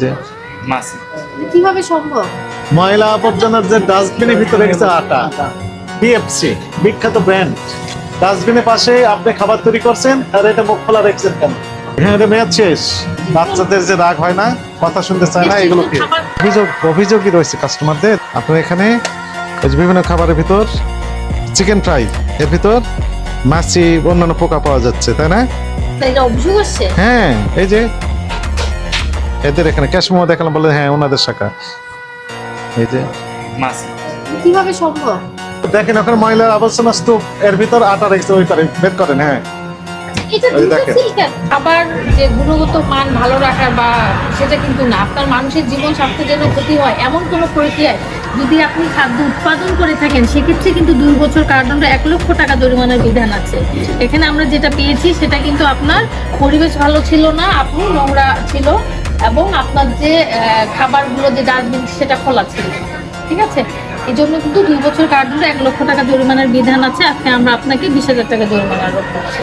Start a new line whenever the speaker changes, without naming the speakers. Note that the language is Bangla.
যে
কীভাবে সম্ভব?
ময়লা আবর্জনার যে ডাস্টবিনের ভিতরে রেখেছে আটা বিএফসি বিখ্যাত ব্র্যান্ড। ডাস্টবিনের পাশে আপনি খাবার তৈরি করছেন আর এটা মুখ খোলা রেখেছেন কেন? হ্যাঁ মেয়াদ শেষ। বাচ্চাদের যে রাগ হয় না কথা শুনতে চায় না এগুলো কি? অভিযোগ অভিযোগই রয়েছে কাস্টমারদের আপনার এখানে বিভিন্ন খাবারের ভিতর চিকেন ফ্রাই এর ভিতর মাছি অন্যান্য পোকা পাওয়া যাচ্ছে তাই না? হ্যাঁ এই যে এদের এখানে ক্যাশ মোমো দেখালাম বলে হ্যাঁ ওনাদের শাখা। এই যে।
কীভাবে সম্ভব?
দেখেন ওখানে ময়লার আবর্জনা স্তূপ এর ভিতর আটা রেখেছে ওই পারে বের করেন হ্যাঁ।
খাবার যে গুণগত মান ভালো রাখা বা সেটা কিন্তু না আপনার মানুষের জীবন স্বাস্থ্যের জন্য ক্ষতি হয় এমন কোনো প্রক্রিয়ায় যদি আপনি খাদ্য উৎপাদন করে থাকেন সেক্ষেত্রে কিন্তু দুই বছর কারাদণ্ড এক লক্ষ টাকা জরিমানার বিধান আছে। এখানে আমরা যেটা পেয়েছি সেটা কিন্তু আপনার পরিবেশ ভালো ছিল না আপনি নোংরা ছিল এবং আপনার যে খাবারগুলো যে ডাস্টবিন, সেটা খোলা ছিল। ঠিক আছে? এই জন্য কিন্তু দুই বছর কার্ডগুলো এক লক্ষ টাকা জরিমানার বিধান আছে। আজকে আমরা আপনাকে বিশ হাজার টাকা জরিমানা আরোপ করছি।